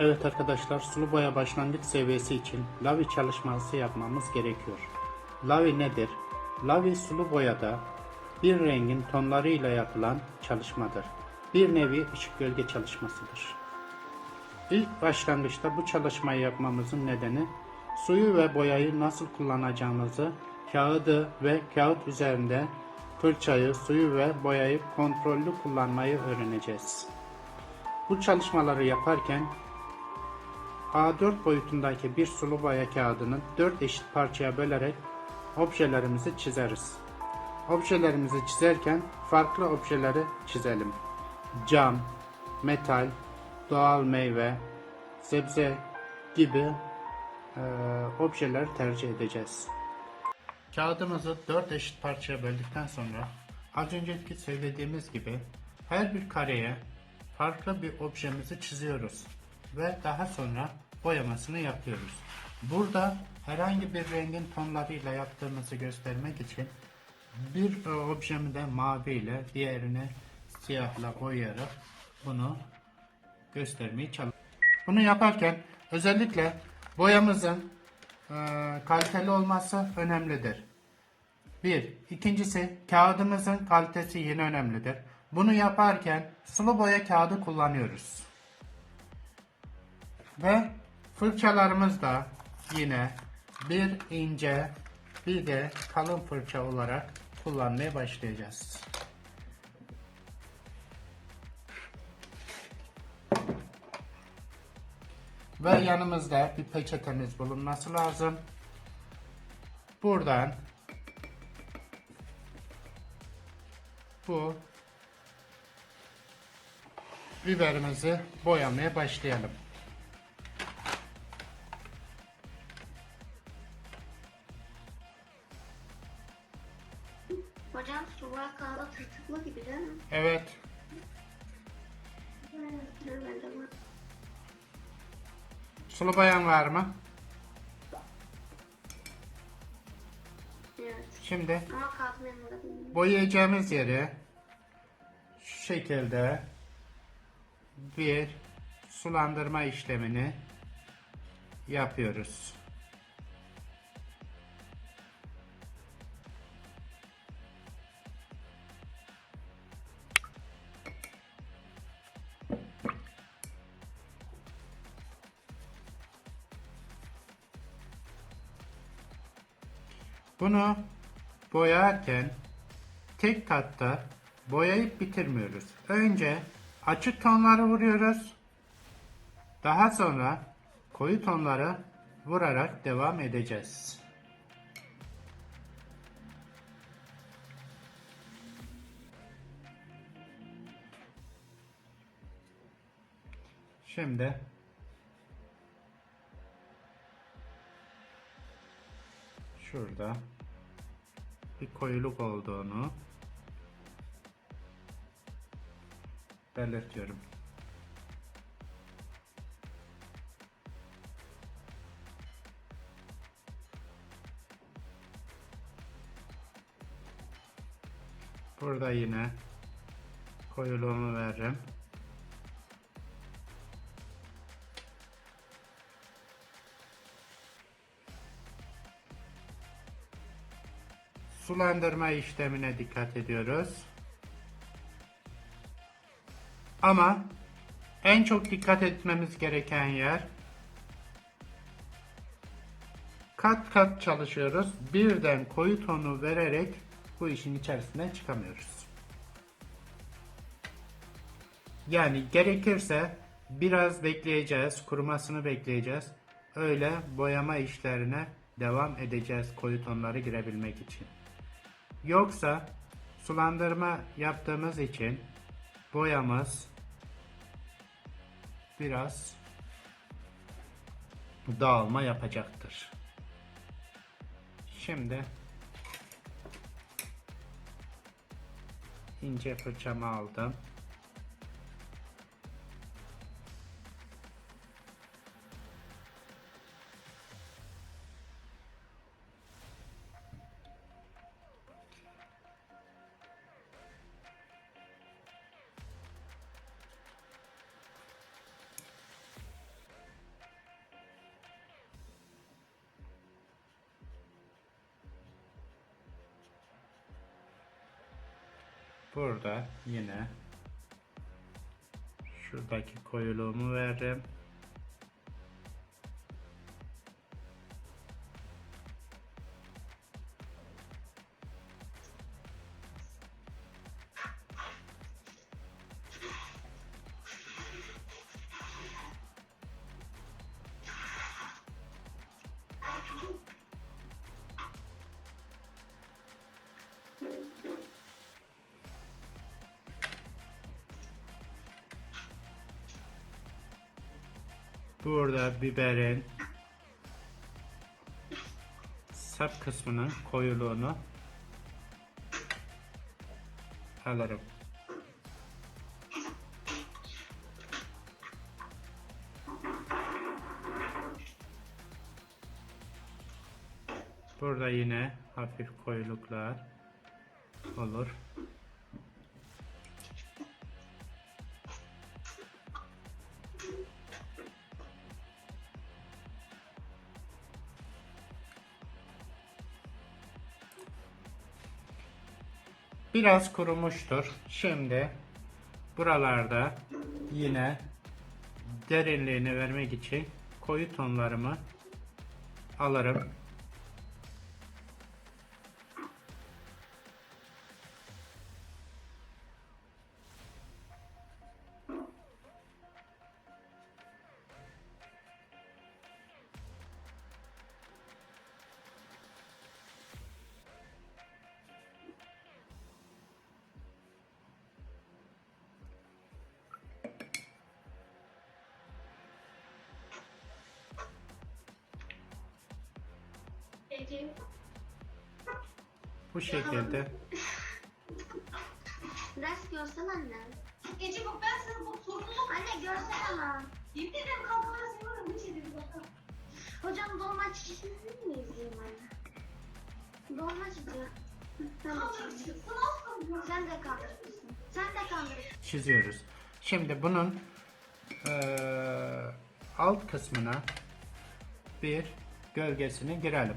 Evet arkadaşlar sulu boya başlangıç seviyesi için lavi çalışması yapmamız gerekiyor. Lavi nedir? Lavi sulu boyada bir rengin tonlarıyla yapılan çalışmadır. Bir nevi ışık gölge çalışmasıdır. İlk başlangıçta bu çalışmayı yapmamızın nedeni suyu ve boyayı nasıl kullanacağımızı, kağıdı ve kağıt üzerinde fırçayı, suyu ve boyayı kontrollü kullanmayı öğreneceğiz. Bu çalışmaları yaparken A4 boyutundaki bir sulu boya kağıdını 4 eşit parçaya bölerek objelerimizi çizeriz. Objelerimizi çizerken farklı objeleri çizelim. Cam, metal, doğal meyve, sebze gibi eee objeler tercih edeceğiz. Kağıdımızı 4 eşit parçaya böldükten sonra az önceki söylediğimiz gibi her bir kareye farklı bir objemizi çiziyoruz ve daha sonra boyamasını yapıyoruz. Burada herhangi bir rengin tonlarıyla yaptığımızı göstermek için bir e, objemi de mavi ile diğerini siyahla boyayarak bunu göstermeyi çalışıyorum. Bunu yaparken özellikle boyamızın e, kaliteli olması önemlidir. Bir. İkincisi kağıdımızın kalitesi yine önemlidir. Bunu yaparken sulu boya kağıdı kullanıyoruz. Ve fırçalarımız da yine bir ince bir de kalın fırça olarak kullanmaya başlayacağız. Ve yanımızda bir peçetemiz bulunması lazım. Buradan bu biberimizi boyamaya başlayalım. Hocam sular kağıda tırtıklı gibi değil mi? Evet. Sulu boyan var mı? Evet. Şimdi Ama kağıdın yanında değil. boyayacağımız yere şu şekilde bir sulandırma işlemini yapıyoruz. Bunu boyarken tek katta boyayıp bitirmiyoruz. Önce açık tonları vuruyoruz. Daha sonra koyu tonları vurarak devam edeceğiz. Şimdi şurada bir koyuluk olduğunu belirtiyorum. Burada yine koyuluğumu veririm. Sulandırma işlemine dikkat ediyoruz. Ama en çok dikkat etmemiz gereken yer kat kat çalışıyoruz. Birden koyu tonu vererek bu işin içerisinden çıkamıyoruz. Yani gerekirse biraz bekleyeceğiz, kurumasını bekleyeceğiz. Öyle boyama işlerine devam edeceğiz koyu tonları girebilmek için. Yoksa sulandırma yaptığımız için boyamız biraz dağılma yapacaktır. Şimdi ince fırçamı aldım. Burada yine şuradaki koyuluğumu veririm. Burada biberin sap kısmının koyuluğunu alırım. Burada yine hafif koyuluklar olur. Biraz kurumuştur. Şimdi buralarda yine derinliğini vermek için koyu tonlarımı alırım. Ece. Bu şekilde Ders görsen anne. Ece bak ben sana bu sorumluluk Anne görsen ama. Yemin ederim kalkmaya seviyorum. Bir şey dedi bakalım. Hocam dolma çizgisini mi izleyeyim anne? Dolma çizgi. Sen de. Sen de kandırırsın. Sen de kandırırsın. çiziyoruz. Şimdi bunun eee, alt kısmına bir gölgesini girelim.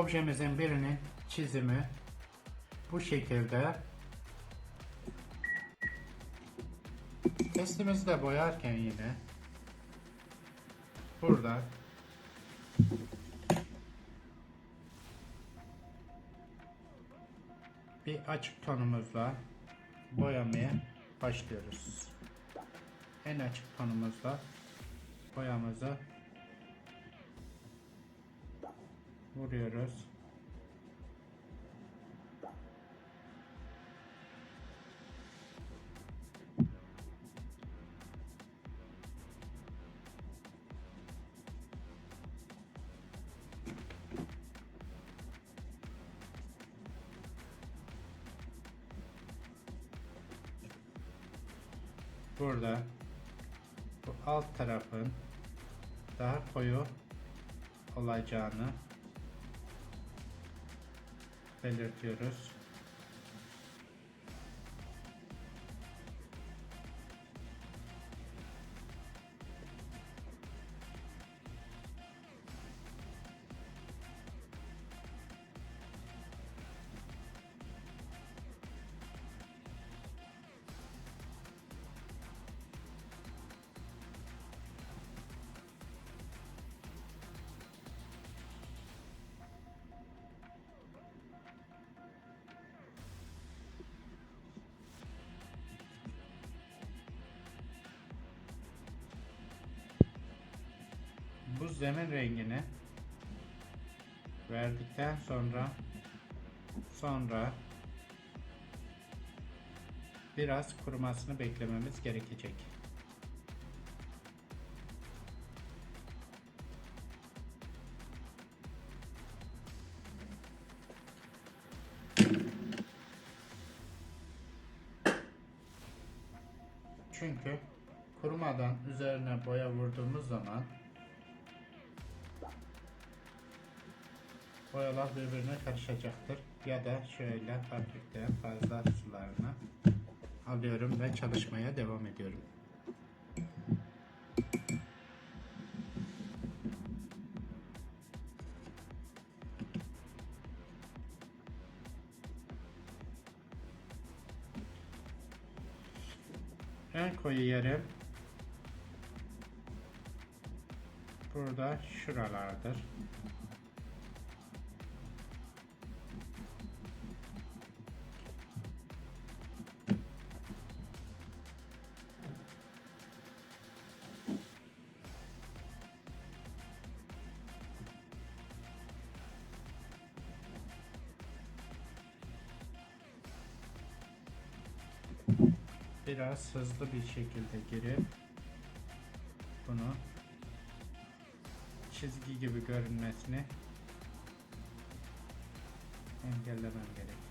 Objemizin birinin çizimi bu şekilde. Testimizi de boyarken yine burada bir açık tonumuzla boyamaya başlıyoruz. En açık tonumuzla boyamızı vuruyoruz. Burada bu alt tarafın daha koyu olacağını belirtiyoruz. süzleme rengini verdikten sonra sonra biraz kurumasını beklememiz gerekecek. Çünkü kurumadan üzerine boya vurduğumuz zaman boyalar birbirine karışacaktır. Ya da şöyle hafiften fazla sularını alıyorum ve çalışmaya devam ediyorum. En koyu yerim burada şuralardır. Biraz hızlı bir şekilde girip bunu çizgi gibi görünmesini engellemem gerekiyor.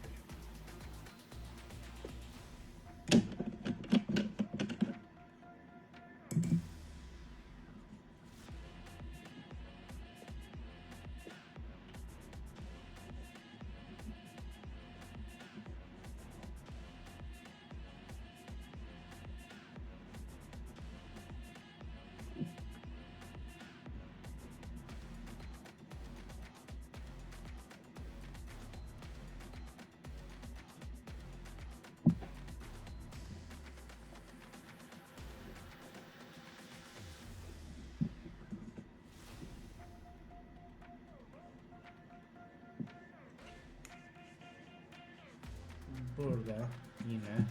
Burada yine.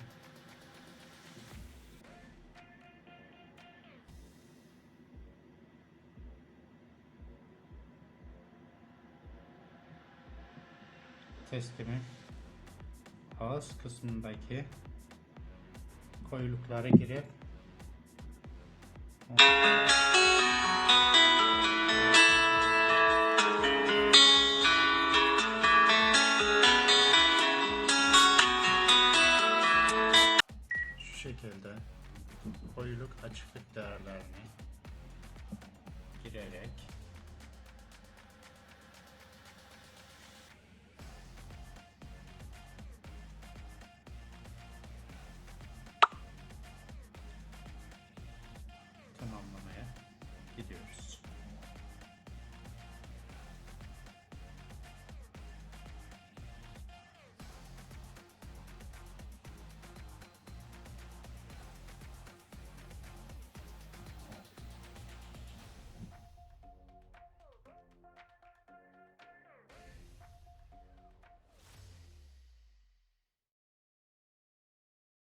Testimin ağız kısmındaki koyulukları girip